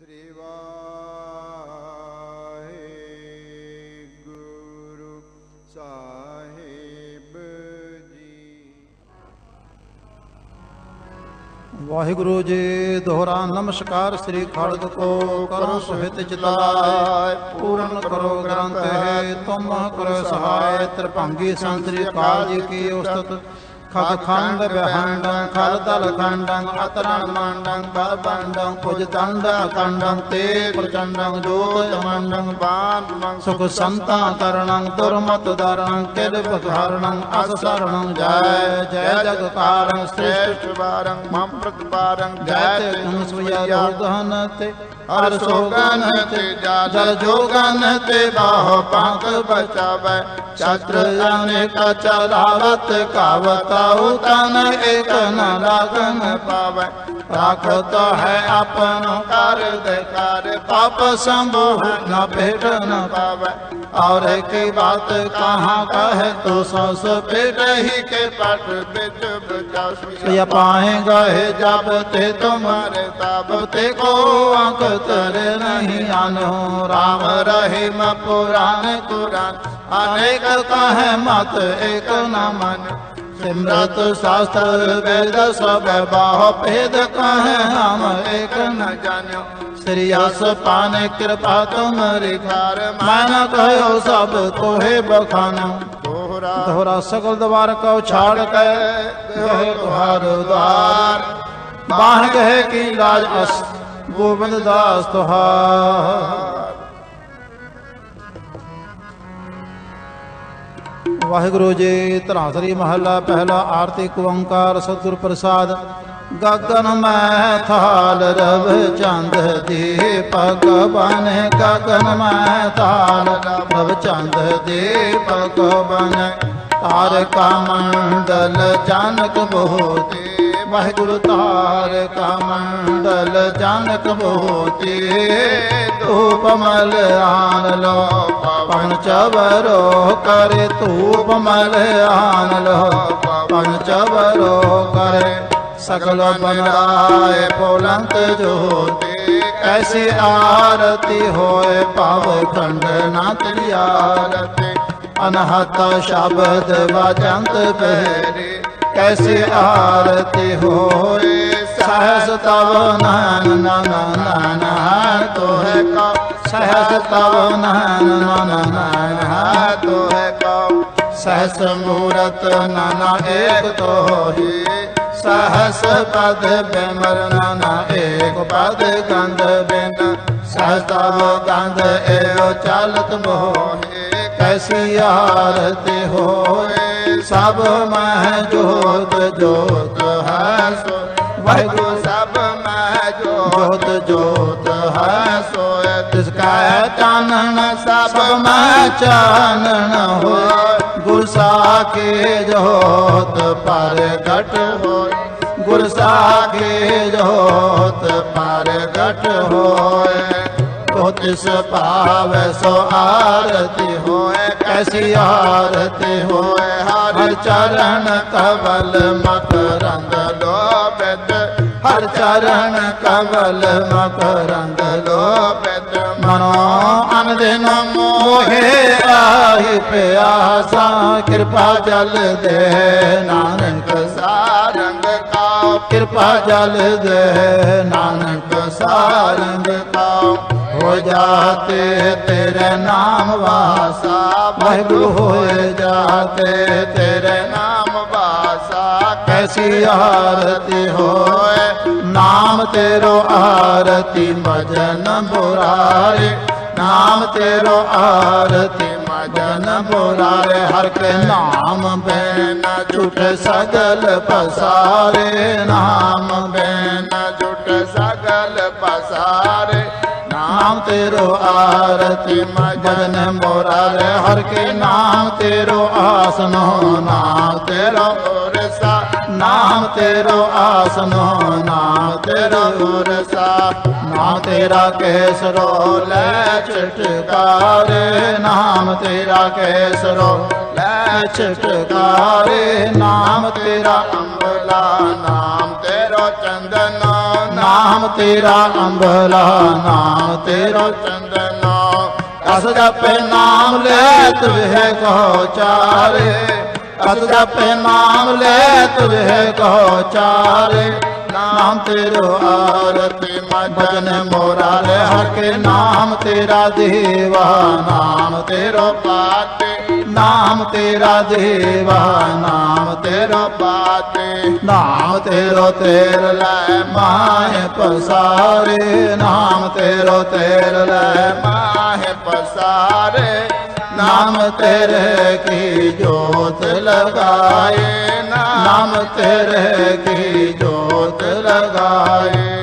ਸ੍ਰੀ ਵਾਹਿਗੁਰੂ ਸਾਹਿਬ ਜੀ। ਵਾਹਿਗੁਰੂ ਜੀ ਦੋਹਰਾ ਨਮਸਕਾਰ, ਸ੍ਰੀ ਖੜਗ ਕੋ ਕਰੋ ਸਹਿਤ ਚਿਤਾਏ, ਪੂਰਨ ਕਰੋ ਗ੍ਰੰਥ ਹੈ, ਤੁਮ ਕਰੋ ਸਹਾਇ, ਤ੍ਰਿਭੰਗੀ ਸੰਤਰੀ ਕਾਲ ਜੀ ਕੀ ਉਸਤਤ। ਖਗ ਖੰਡ ਬਹੰਡੰ ਖਲ ਦਲ ਖੰਡੰ ਅਤਰਣ ਮੰਡੰ ਬਲ ਬੰਡੰ ਪੁਜ ਦੰਡ ਅਖੰਡੰ ਤੇ ਪ੍ਰਚੰਡੰ ਜੋਤ ਮੰਡੰ ਬਾਦ ਮੰਗ ਸੁਖ ਸੰਤਾ ਕਰਣੰ ਦੁਰਮਤ ਦਰਣੰ ਕਿਲ ਬਖਾਰਣੰ ਅਸ ਸਰਣੰ ਜੈ ਜੈ ਜਗ ਕਾਰੰ ਸ੍ਰਿਸ਼ਟ ਵਾਰੰ ਮਮ ਪ੍ਰਤਪਾਰੰ ਜੈ ਤੇ ਤੁਮ ਸੁਇਆ ਰੋਗਨ ਤੇ ਹਰ ਸੋਗਨ ਤੇ ਜਲ ਜੋਗਨ ਤੇ ਬਾਹ ਪੰਖ ਬਚਾਵੇ शत्रु अनेक चलावत कावताऊ तन एक न लागन पावे। राख तो है अपन कार देकार पाप संभोह न भेट न पावे। और की बात कहाँ कह तो सस पेट ही के पट बेट बचाओ पाए गए जब ते तुम्हारे तब ते को अंक तर नहीं आनो। राम रहीम पुराण कुरान अनेक कह मत एक न मन सिमरत शास्त्र वेद सब बाह भेद कह हम एक न जानो श्रियस पान कृपा तुम रिखार मान कहो सब तोहे बखानो दोहरा सकल द्वार को छाड़ के द्वार द्वार बाह कहे की लाज अस्त गोविंद दास तुहार ਵਾਹਿਗੁਰੂ ਜੀ, ਧਰਾਸਰੀ ਮਹੱਲਾ, ਪਹਿਲਾ ਆਰਤੀ ਓੰਕਾਰ ਸਤਿਗੁਰ ਪ੍ਰਸਾਦ। ਗਗਨ ਮੈਂ ਥਾਲ ਰਵ ਚੰਦ ਦੇ, ਭਗਵਾਨ ਗਗਨ ਮੈਂ ਥਾਲ ਰਵ ਚੰਦ ਦੇ ਬਨ ਤਾਰਕਾ ਮੰਡਲ ਜਾਨਕ ਬੋਤੇ ਵਾਹਿਗੁਰੂ ਤਾਰਕਾ ਮੰਡਲ ਜਾਨਕ ਬੋਤੇ ਧੂਪ ਮਲ ਆਨ ਲੋ ਪਵਨ ਚਵਰੋ ਕਰ ਧੂਪ ਮਲ ਆਨ ਲੋ ਪਵਨ ਚਵਰੋ ਕਰ ਸਕਲ ਬਨਾਏ ਪੋਲੰਤ ਜੋਤੇ। ਐਸੀ ਆਰਤੀ ਹੋਏ ਪਾਵ ਖੰਡ ਨਾ ਤੇਰੀ ਆਰਤੀ ਅਨਹਤ ਸ਼ਬਦ ਵਜੰਤ ਬਹਿਰੇ ਕੈਸੀ ਆਰਤੀ ਹੋਏ? ਸਹਸ ਤਵ ਨਨ ਨਨ ਨਨ ਹਰ ਤੋਹਿ ਕਾ ਸਹਸ ਤਵ ਨਨ ਨਨ ਨਨ ਹਰ ਤੋਹਿ ਕਾ ਸਹਸ ਮੂਰਤ ਨਾਨਾ ਏਕ ਤੋਹੀ। ਸਹਸ ਪਦ ਬਿਮਰ ਨਾਨਾ ਏਕ ਪਦ ਗੰਧ ਬਿਨ। ਸਹਸ ਤਵ ਗੰਧ ਏਓ ਚਲਤ ਮੋਹੇ। ਕੈਸੀ ਆਰਤੀ ਹੋਏ, ਸਭ ਮਹਿ ਜੋਤ ਜੋਤ ਹੈ ਸੋ ਵਾਹਿਗੁਰੂ ਸਭ ਮੈਂ ਜੋਤ ਜੋਤ ਹੈ ਸੋਇ ਤਿਸ ਕਾ ਚਾਨਣ, ਸਭ ਮੈਂ ਚਾਨਣ ਹੋਏ। ਗੁਰ ਸਾਖੇ ਜੋਤ ਪਰ ਘਟ ਹੋਇ ਗੁਰ ਸਾਖੇ ਜੋਤ ਪਰ ਘਟ ਹੋਇ ਤਿਸ ਭਾਵੈ ਸੋ ਆਰਤੀ ਹੋਏ ਕੈਸੀ ਆਰਤੀ ਹੋਏ। ਹਰ ਚਰਨ ਕਵਲ ਮਤ ਰੰਗ ਲੋਭਿਤ ਹਰ ਚਰਨ ਕਵਲ ਮਕਰੰਦ ਲੋਭਿਤ ਮਨੋ ਅਨ ਦਿਨ ਮੋਹੇ ਆਹੀ ਪਿਆਸਾ, ਕਿਰਪਾ ਜਲ ਦੇ ਨਾਨਕ ਸਾਰੰਗ ਕਾ ਕਿਰਪਾ ਜਲ ਦੇ ਨਾਨਕ ਸਾਰੰਗ ਕਾ ਹੋ ਜਾਤੇ ਤੇਰੇ ਨਾਮ ਵਾਸਾ, ਵਾਹਿਗੁਰੂ ਹੋਏ ਜਾਤੇ ਤੇਰੇ ਨਾਮ ਵਾਸਾ। ਕੈਸੀ ਆਰਤੀ ਹੋਏ, ਨਾਮ ਤੇਰੋ ਆਰਤੀ ਮਜਨ ਬੁਰਾਰੇ ਨਾਮ ਤੇਰੋ ਆਰਤੀ ਮਜਨ ਬੁਰਾਰੇ ਹਰ ਕੇ ਨਾਮ ਬੈਨ ਝੂਠ ਸਗਲ ਪਸਾਰੇ। ਨਾਮ ਬੈਨ ਤੇਰੋ ਆਰਤੀ ਮਜਨ ਬੁਰਾਰੇ ਹਰ ਕੇ ਨਾਮ ਤੇਰੋ ਆਸਨੋ ਨਾਮ ਤੇਰਾ ਰਸਾ ਨਾਮ ਤੇਰੋ ਆਸਨੋ ਨਾਮ ਤੇਰੋ ਉਰਸਾ, ਨਾਮ ਤੇਰਾ ਕੇਸਰੋ ਲੈ ਚਟਕਾਰੇ ਨਾਮ ਤੇਰਾ ਕੇਸਰੋ ਲੈ ਚਟਕਾਰੇ ਨਾਮ ਤੇਰਾ ਅੰਬਲਾ, ਨਾਮ ਤੇਰਾ ਚੰਦਨ ਨਾਮ ਤੇਰਾ ਅੰਬਲਾ, ਨਾਮ ਤੇਰਾ ਚੰਦਨਾ। ਅਸ ਜਪੇ ਨਾਮ ਲੈ ਤੁਝੇ ਕਹੋ ਚਾਰੇ। ਅਸ ਜਪੇ ਨਾਮ ਲੈ ਤੁਝੇ ਕਹੋ ਚਾਰੇ। ਨਾਮ ਤੇਰੋ ਆਰਤੀ ਮਜਨ ਮੋਰਾ ਰੇ ਹਰ ਕੇ ਨਾਮ ਤੇਰਾ ਦੇਵਾ, ਨਾਮ ਤੇਰਾ ਪਾਤੇ, ਨਾਮ ਤੇਰਾ ਦੇਵਾ, ਨਾਮ ਤੇਰਾ ਪਾਤੇ, ਨਾਮ ਤੇਰੋ ਤੇਰ ਲੈ ਮਾਹਿ ਪਸਾਰੇ, ਨਾਮ ਤੇਰੋ ਤੇਰ ਲੈ ਮਾਹਿ ਪਸਾਰੇ। ਨਾਮ ਤੇਰੇ ਕੀ ਜੋਤ ਲਗਾਏ? ਨਾਮ ਤੇਰੇ ਕੀ ਜੋਤ ਲਗਾਏ?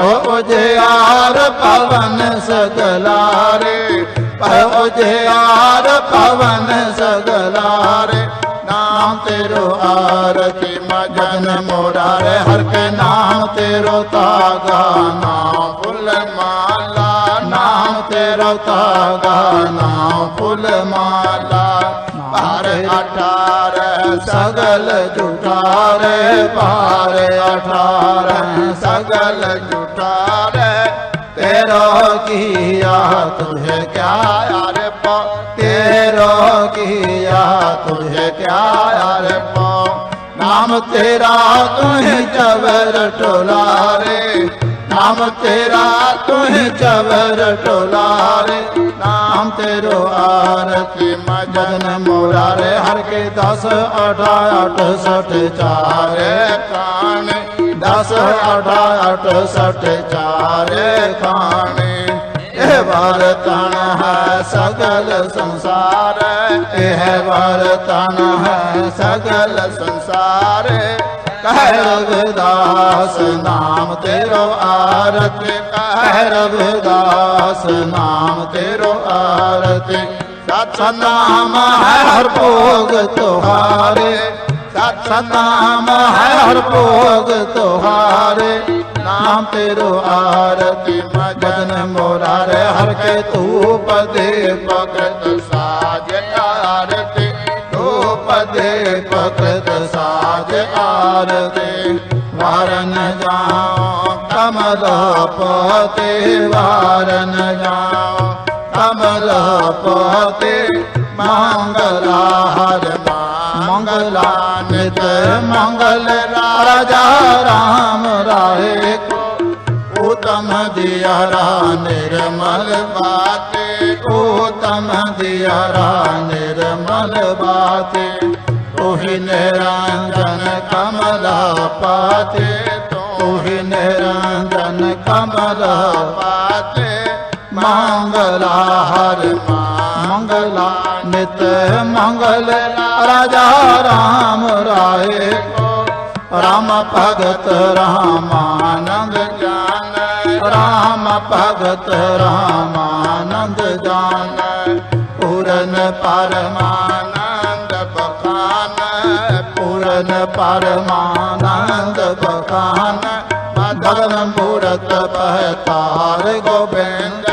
ਓ ਜਿਆਰ ਪਵਨ ਸਗਲਾਰੇ ਓ ਜਿਆਰ ਪਵਨ ਸਗਲਾਰੇ, ਨਾਮ ਤੇਰੋ ਆਰਤੀ ਮਜਨ ਮੋਰਾਰੇ ਹਰ ਕੇ ਨਾਮ ਤੇਰੋ ਤਾਗਾ ਨਾਮ ਨਾਮ ਤੇਰਾ ਫੁੱਲ ਮਾਲਾ। ਭਾਰ ਅਠਾਰ, ਸਗਲ ਜੁਟਾਰੇ ਪਾਰ ਅਠਾਰ, ਸਗਲ ਜੁਟਾਰ। ਤੇਰਾ ਕੀਆ ਤੁਝੇ ਕਿਆ ਯਾਰ ਪਾ? ਤੇਰਾ ਕੀਆ ਤੁਝੇ ਕਿਆ ਯਾਰ ਪਾ? ਨਾਮ ਤੇਰਾ ਤੁਹੇ ਚਵਰ ਟੋਲਾਰੇ ਨਾਮ ਤੇਰਾ ਤੁਹੇ ਚਵਰ ਟੋਲਾਰੇ, ਨਾਮ ਤੇਰੋ ਆਰਤੀ ਮਜਨ ਮੋਰਾਰੇ, ਹਰ ਕੇ 10 8 8 60 ਚਾਰੇ ਕਾਣੇ ਦਸ ਅਠਾ ਅਠ ਸਠ ਚਾਰੇ ਖਾਣੇ ਇਹ ਵਰਤਨ ਹੈ ਸਗਲ ਸੰਸਾਰ, ਇਹ ਵਰਤਨ ਹੈ ਸਗਲ ਸੰਸਾਰ। ਕਹਿ ਰਵਿਦਾਸ ਨਾਮ ਤੇਰੋ ਆਰਤ। ਕਹਿ ਰਵਿਦਾਸ ਨਾਮ ਤੇਰੋ ਆਰਤ। ਸਤ ਨਾਮ ਹੈ ਹਰ ਭੋਗ ਤੁਹਾਰੇ। ਸਤ ਨਾਮ ਹੈ ਹਰ ਭੋਗ ਤੁਹਾਰੇ। ਨਾਮ ਤੇਰੋ ਆਰਤੀ ਮਜਨ ਮੋਰਾਰੇ, ਹਰ ਕੇ ਤੂ ਪਦੇ ਭਗਤ ਤੂ ਪਦੇ ਭਗਤ ਸਾਜ ਆਰਤੀ ਵਾਰਨ ਜਾਉ ਕਮਲ ਪਤੇ ਵਾਰਨ ਜਾਉ ਕਮਲ ਪਤੇ ਮੰਗਲਾ ਹਰ ਮੰਗਲਾ ਨਿਤ ਮੰਗਲ ਰਾਜਾ ਰਾਮ ਰਾਏ ਕੋ ਉਤਮ ਦਿਆ ਰਾ ਨਿਰਮਲ ਬਾਤੇ ਉਤਮ ਦਿਆ ਰਾ ਨਿਰਮਲ ਬਾਤੇ ਤੋਹਿ ਨਿਰੰਜਨ ਕਮਲਾ ਪਾਤੇ ਤੋਹਿ ਨਿਰੰਜਨ ਕਮਲਾ ਪਾਤੇ, ਮੰਗਲਾ ਹਰ ਮੰਗਲਾ ਨਿਤ ਮੰਗਲ, ਰਾਜਾ ਰਾਮ ਰਾਏ ਰਾਮ ਭਗਤ ਰਾਮਾਨੰਦ ਜਾਨ ਰਾਮ ਭਗਤ ਰਾਮਾਨੰਦ ਜਾਨ ਪਰਮਾਨੰਦ ਬਖਾਨ, ਪੂਰਨ ਪਰਮਾਨੰਦ ਬਖਾਨ। ਮਦਨ ਮੂਰਤ ਪਹਤਾਰ ਗੋਬਿੰਦ,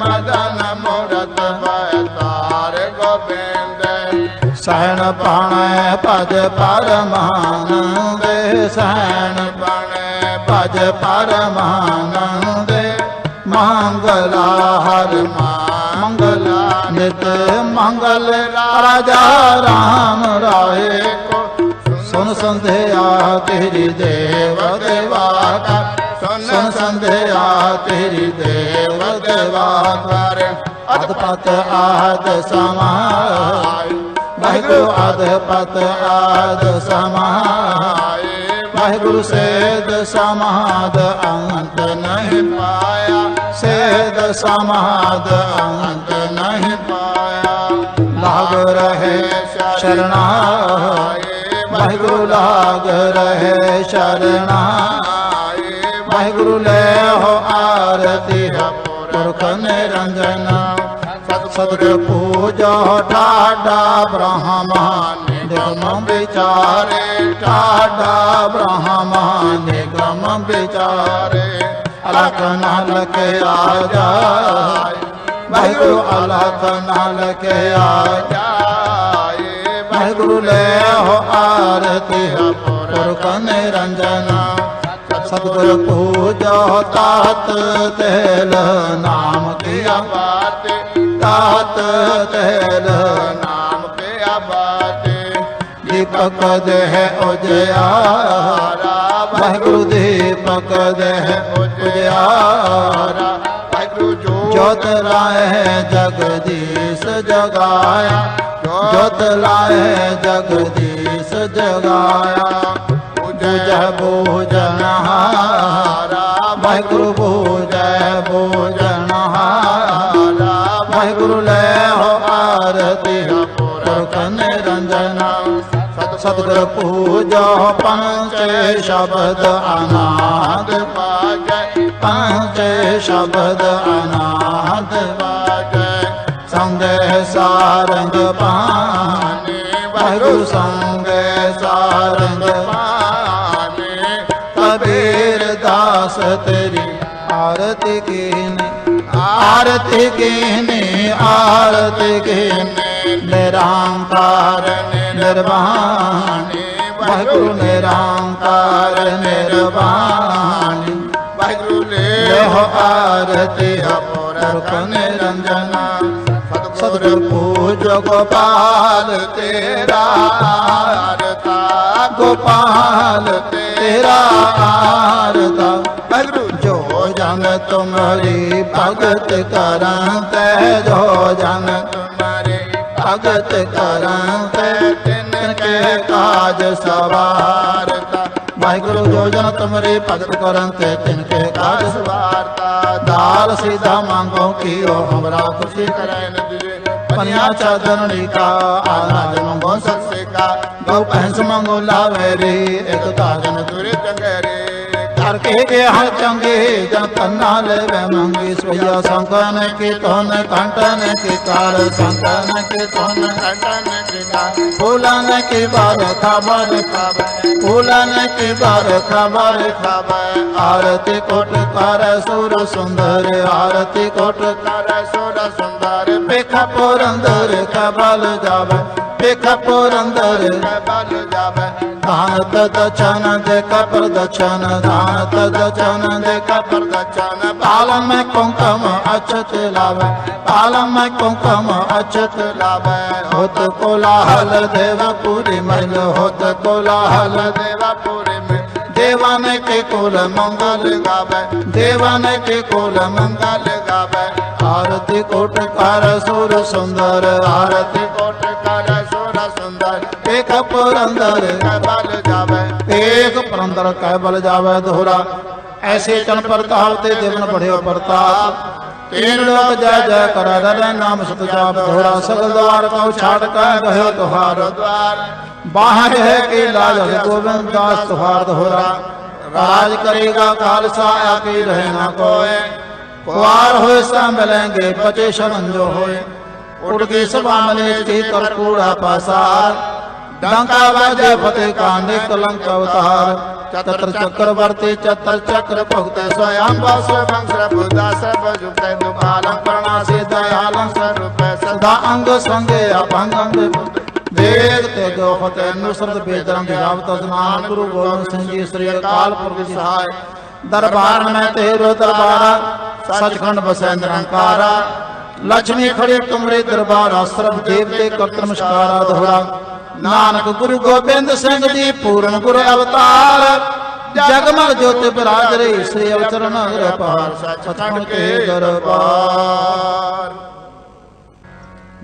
ਮਦਨ ਮੂਰਤ ਬੈਤਾਰ ਗੋਬਿੰਦ। ਸਹਿਣ ਪਾਣੈ ਭਜ ਪਰਮਾਨੰਦ, ਸਹਿਣ ਬਣੇ ਭਜ ਪਰਮਾਨੰਦ। ਮੰਗਲਾ ਹਰ ਮੰਗਲਾ ਨਿਤ ਮੰਗਲ ਰਾਜਾ ਰਾਮ ਰਾਏ ਕੋ। ਸੁਨ ਸੰਧਿਆ ਤੇਰੀ ਦੇਵ ਦੇਵਾ ਕਾ ਸੁਨ ਸੰਧਿਆ ਤੇਰੀ ਦੇਵ ਦੇਵਾ ਕਰ ਅਦਪਤ ਆਦ ਸਮਾਇ ਵਾਹਿਗੁਰੂ ਅਦਪਤ ਆਦ ਸਮਾਇ ਵਾਹਿਗੁਰੂ ਸੇਦ ਸਮਾਦ ਅੰਤ ਨਹੀਂ ਪਾਇਆ। ਸੇਦ ਸਮਾਦ ਅੰਤ ਨਹੀਂ ਰਹੇ ਸ਼ਰਣਾਏ ਵਾਹਿਗੁਰੂ ਲਾਗ ਰਹੇ ਸ਼ਰਣਾਏ ਵਾਹਿਗੁਰੂ ਲੈ ਹੋ ਆਰਤੀ ਪੁਰਖ ਨਿਰੰਜਨ ਸਤਿ ਪੂਜਾ ਠਾਡਾ ਬ੍ਰਹਮਾ ਨਿਗਮ ਵਿਚਾਰੇ ਠਾਡਾ ਬ੍ਰਹਮਾ ਨਿਗਮ ਵਿਚਾਰੇ ਅਲਖ ਨਾਲ ਕੇ ਆ ਜਾਏ ਵਾਹਿਗੁਰੂ ਅਲਖ ਨਾਲ ਕੇ ਆ ਜਾਏ ਵਾਹਿਗੁਰੂ ਲੈ ਹੋ ਆਰਤੀ ਪੁਰਖ ਨਿਰੰਜਨ ਸਤਿਗੁਰ ਪੂਜੋ ਤਾਤ ਤੇਲ ਨਾਮ ਕੀ ਬਾਤ ਤਾਤ ਤੇਲ ਨਾਮ ਕੇ ਆਬਾਦ ਦੀਪਕ ਦੇਹ ਉਜਿਆਰਾ ਵਾਹਿਗੁਰੂ ਦੀਪਕ ਦੇਹ ਉਜਿਆਰਾ ਵਾਹਿਗੁਰੂ ਜੋ ਜੋਤ ਲਾਏ ਜਗਦੀਸ਼ ਜਗਾਇਆ ਜੋਤ ਲਾਏ ਜਗਦੀਸ਼ ਜਗਾਇਆ। ਪੂਜੈ ਬੋਜਨ ਹਾਰਾ, ਵਾਹਿਗੁਰੂ ਪੂਜੈ ਬੋਜਨ ਹਾਰਾ। ਵਾਹਿਗੁਰੂ ਲੈ ਹੋ ਆਰਤੀ ਪੁਰਖ ਨਿਰੰਜਨਾ। ਸਤਿਗੁਰ ਪੂਜੋ ਪੰਚ ਸ਼ਬਦ ਅਨਾਦ ਬਾਜੈ ਪੰਚ ਸ਼ਬਦ ਅਨਾਦ ਬਾਜੈ ਸੰਗੇ ਸਾਰੰਗ ਪਾਣੀ ਵਾਹਿਗੁਰੂ ਸੰਗੇ ਸਾਰੰਗ ਪਾਣੇ ਕਬੀਰ ਦਾਸ ਤੇਰੀ ਆਰਤੀ ਕੀਨੇ ਆਰਤੀ ਕੀਨੇ ਆਰਤੀ ਕੀਨੇ ਨਿਰੰਕਾਰ ਨਿਰਵਾਣੀ ਵਾਹਿਗੁਰੂ ਨਿਰੰਕਾਰ ਨਿਰਵਾਣੀ ਵਾਹਿਗੁਰੂ ਲੈ ਆਰਤੀ ਪੁਰਖ ਨਿਰੰਜਨਾ ਸਤਿਗੁਰ ਪੂਜੋ ਗੋਪਾਲ, ਤੇਰਾ ਆਰਤਾ। ਗੋਪਾਲ, ਤੇਰਾ ਆਰਤਾ। ਵਾਹਿਗੁਰੂ ਜੋ ਜਨ ਤੁਮਰੀ ਭਗਤ ਕਰਾਂ ਤੈ, ਜੋ ਜਨ ਤੁਮਾਰੇ ਭਗਤ ਕਰਾਂ ਤੈ, ਤਿਨ ਕੇ ਕਾਜ ਸਵਾਰਤਾ। ਵਾਹਿਗੁਰੂ ਜੋ ਜਨ ਤੁਮਰੀ ਭਗਤ ਕਰਾਂ ਤੈ, ਤਿਨ ਕੇ ਕਾਜ ਵਾਰਤਾ ਦਾਲ ਸਿਧਾ ਮੰਗੋ ਕੀਓ ਹਮਰਾ ਖੁਸ਼ੀ ਕਰੈ ਕਰੈਨ ਦਿਜੇ ਪਨਿਆ ਚਾਦਰਣੀ ਕਾ ਆਨਾਜ ਮੰਗੋ ਸਤ ਸੇ ਕਾ। ਗਉ ਭੈਂਸ ਮੰਗੋ ਲਾਵੇ ਰੇ, ਇਕ ਤਾਜਨ ਤੁਰੇ ਚੰਗਰੇ ਕਰਕੇ ਇਹ ਚੰਗੇ, ਜਨ ਤੰਨਾ ਲੈਵੇ ਮੰਗੀ। ਸੋਇਆ ਸੰਕਨ ਕੀ ਤੋਨ ਕੰਟਨ ਕੀ ਕਾਲ ਸੰਕਨ ਕੀ ਤੋਨ ਕੰਟਨ ਕੇ ਕਾ ਫੂਲਨ ਕੀ ਬਾਰ ਖਬਰ ਖਾਬੈ ਫੂਲਨ ਕੀ ਬਾਰ ਖਬਰ ਖਾਬੈ ਆਰਤੀ ਕੋਟ ਕਰ ਸੁਰ ਸੁੰਦਰ, ਆਰਤੀ ਕੋਟ ਕਰ ਸੋੜਾ ਸੁੰਦਰ। ਪੇਖਾ ਪੁਰੰਦਰ ਕਬਲ ਜਾਵੇ। ਪੇਖਾ ਪੁਰੰਦਰ ਬਲ ਜਾਵੇ। ਦਾਨ ਤਦਚਨ ਦੇ ਕਪਰ ਦਚਨ ਦਾਨ ਤਦਚਨ ਦੇ ਕਪਰ ਦਚਨ ਪਾਲਮ ਮੈਂ ਕੁੰਕਮ ਅਛਤ ਲਾਵੇ, ਪਾਲਮ ਮੈਂ ਕੁੰਕਮ ਅਛਤ ਲਾਵੇ। ਹੋਤ ਕੋਲਾਹਲ ਦੇਵ ਪੂਰੀ ਮਨ ਹੋਤ ਕੋਲਾਹਲ ਦੇਵਾ ਪੂਰੇ ਮੇ ਦੇਵਨ ਕੇ ਕੋਲ ਮੰਗਲ ਗਾਵੇ ਦੇਵਨ ਕੇ ਕੋਲ ਮੰਗਲ ਗਲ ਆਰਤੀ ਕੋਟ ਕਰ ਸੁਰ ਸੁੰਦਰ, ਆਰਤੀ ਕੋਟ ਕਰ ਸੋੜਾ ਸੁੰਦਰ। ਏਕ ਪੁਰੰਦਰ ਬਲ ਜਾਵੇ ਏਕ ਪੁਰੰਦਰ ਕਹਿ ਜਾਵੇ ਦੋਹਰਾ। ਐਸੇ ਚਨ ਪ੍ਰਤਾਪ ਤੇ ਦੇਵਨ ਬੜਿਓ ਪ੍ਰਤਾਪ। ਤੀਨ ਲੋਕ ਜੈ ਜੈ ਕਰ ਰੇ ਨਾਮ ਸਤ ਜਾਪ ਦੋਹਰਾ। ਸਗਲ ਦਵਾਰ ਕਉ ਛਾੜ ਕਹਿ ਰਹਿਓ ਤੁਹਾਰ। ਬਾਹਰ ਹੈ ਕੇ ਲਾਜ ਗੋਬਿੰਦ ਦਾਸ ਤੁਹਾਰ ਦੋਹਰਾ। ਰਾਜ ਕਰੇਗਾ ਖਾਲਸਾ ਆਕੇ ਰਹੇ ਨਾ ਕੋਏ। ਕੁਆਰ ਹੋਏ ਸਾ ਮਿਲेंगे ਬਚੇ ਸ਼ਰਨ ਜੋ ਹੋਏ। ਉੜ ਕੇ ਸਭਾ ਮਨੇ ਕੀ ਕਰ ਪਾਸਾਰ। ਡੰਕਾ ਵਾਜੇ ਫਤਿਹ ਕਾਂਡੇ ਕਲੰਕ ਅਵਤਾਰ। ਚਤਰ ਚੱਕਰ ਵਰਤੇ, ਚਤਰ ਚੱਕਰ ਭੁਗਤੈ ਸਯੰ ਬਸ ਬੰਸਰ ਬੁੱਧਾ ਸਭ ਜੁਗਤੈ ਦੁਕਾਲੰ ਪ੍ਰਣਾਸੇ ਦਇਆਲੰ ਸਰੂਪੈ ਸਦਾ। ਅੰਗ ਸੰਗੇ ਅਪੰਗ ਅੰਗ ਵੇਦ ਤੇ ਜੋ ਨੁਸਰਤ ਬੇਦਰੰਗ ਜਾਵਤ ਸਨਾਨ ਗੁਰੂ ਗੋਬਿੰਦ ਸਿੰਘ ਜੀ, ਸ੍ਰੀ ਅਕਾਲ ਪੁਰਖ ਸਹਾਇ। ਦਰਬਾਰ ਮੈਂ ਤੇਰੋ ਦਰਬਾਰਾ ਸਚਖੰਡ ਬਸੈ ਨਿਰੰਕਾਰਾ ਲక్ష్ਮੀ ਖੜੇ ਤੁਮਰੇ ਦਰਬਾਰਾ ਦੇਵ ਦੇਵਤੇ ਕਰਤ ਨਮਸਕਾਰਾ ਦੋਹਰਾ ਨਾਨਕ ਗੁਰੂ ਗੋਬਿੰਦ ਸਿੰਘ ਜੀ ਪੂਰਨ ਗੁਰ ਅਵਤਾਰ। ਜਗਮਗ ਜੋਤ ਬਿਰਾਜ ਰਹੀ ਸ੍ਰੀ ਅਵਤਰਨ ਰਪਾਰ ਸਚਖੰਡ ਕੇ ਦਰਬਾਰ।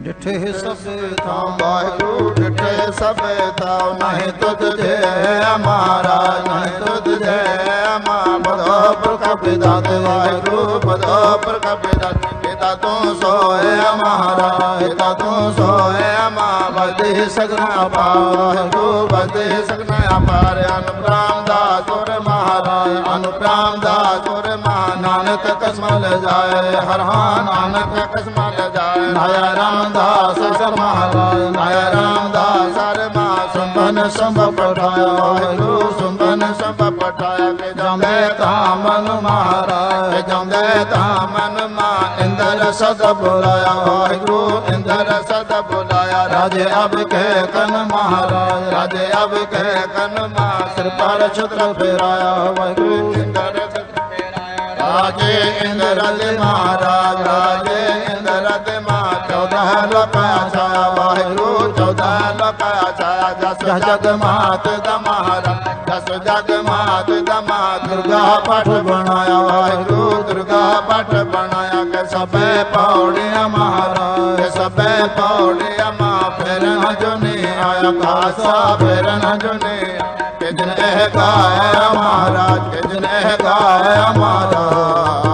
ਜਿੱਠੇ ਸਭੇ ਥਾਂ ਵਾਹਿਗੁਰੂ ਡਿਠੇ ਸਭੇ ਤਾਉ ਨਹੀਂ ਤੁਧ ਜੈ ਹਮਾਰਾ ਨਹੀਂ ਤੁਧ ਜੈ ਮਾ ਬਦੋ ਪੁਰਖ ਬਿਦਾਤ ਵਾਹਿਗੁਰੂ ਬਦੋ ਪ੍ਰਖ ਬੇਦਤ ਪਿਤਾ ਤੂੰ ਸੋਏ ਮਹਾਰਾਜ ਹਿਤਾ ਤੂੰ ਸੋਏ ਮਾ ਬਦੇ ਸਗਨਾ ਪਾਹੁ ਬਦੇ ਸਗਨਾ ਅਪਾਰ ਅਨੁਪ੍ਰਾਮ ਦਾ ਸੁਰ ਮਹਾਰਾਜ, ਅਨੁਪ੍ਰਾਮ ਦਾ ਸੁਰ ਮਹਾਨ ਨਾਨਕ ਕਸਮਲ ਜਾਏ ਹਰ ਹਾਂ ਨਾਨਕ ਕਸਮਾ ਲ ਜਾਏ। ਨਾਇਆ ਰਾਮਦਾਸ ਸਰ ਮਹਾਰਾਜ, ਨਾਇਆ ਰਾਮਦਾਸ ਸਰ ਮਾ ਸੁਮਨ ਸੰਭ ਪਠਾਇਆ, ਵਾਹਿਗੁਰੂ ਸੰਬਨ ਸੰਭ ਵਟਾਇਆ ਕੇ ਜਾਂਦੇ ਤਾਂ ਮਹਾਰਾਜ ਜਾਂਦੇ ਧਾਮ ਸਦ ਬੁਲਾਇਆ, ਵਾਹਿਗੁਰੂ ਇੰਦਰ ਸਦ ਬੁਲਾਇਆ। ਰਾਜੇ ਅਬ ਕਹਿ ਕਨ ਮਹਾਰਾਜ, ਰਾਜੇ ਅਬ ਕਹਿ ਕਨ ਮਾ ਸਿਰ ਛਤਰ ਫੇਰਾਇਆ, ਵਾਹਿਗੁਰੂ ਇੰਦਰ ਰਾਜੇ ਇੰਦਰ ਦੇ ਮਹਾਰਾਜ, ਰਾਜੇ ਇੰਦਰ ਦੇ ਮਾ ਚੌਦਹ ਲੋਕਾਂ ਛਾਇਆ ਵਾਹਿਗੁਰੂ ਚੌਦਹ ਲੋਕਾਂ ਛਾਇਆ ਜਸ ਜਗ ਮਾਤ ਦਾ ਮਹਾਰਾਜ। ਜਸ ਜਗ ਮਾਤ ਦਾ ਦੁਰਗਾ ਪਾਠ ਬਣਾਇਆ, ਵਾਹਿਗੁਰੂ ਦੁਰਗਾ ਪਾਠ ਬਣਾਇਆ, ਕਿ ਸਭੇ ਪੌੜੀਆਂ ਮਹਾਰਾਜ ਕਿ ਸਭੇ ਪੌੜੀਆਂ ਮਾ ਫਿਰ ਨਾ ਆਇਆ ਖਾਸਾ ਫਿਰ ਨਾ ਜੁਨੀ ਕਿ ਜਨ ਇਹ ਗਾਇਆ ਮਹਾਰਾਜ, ਕਿ ਇਹ ਗਾਇਆ ਮਹਾਰਾਜ।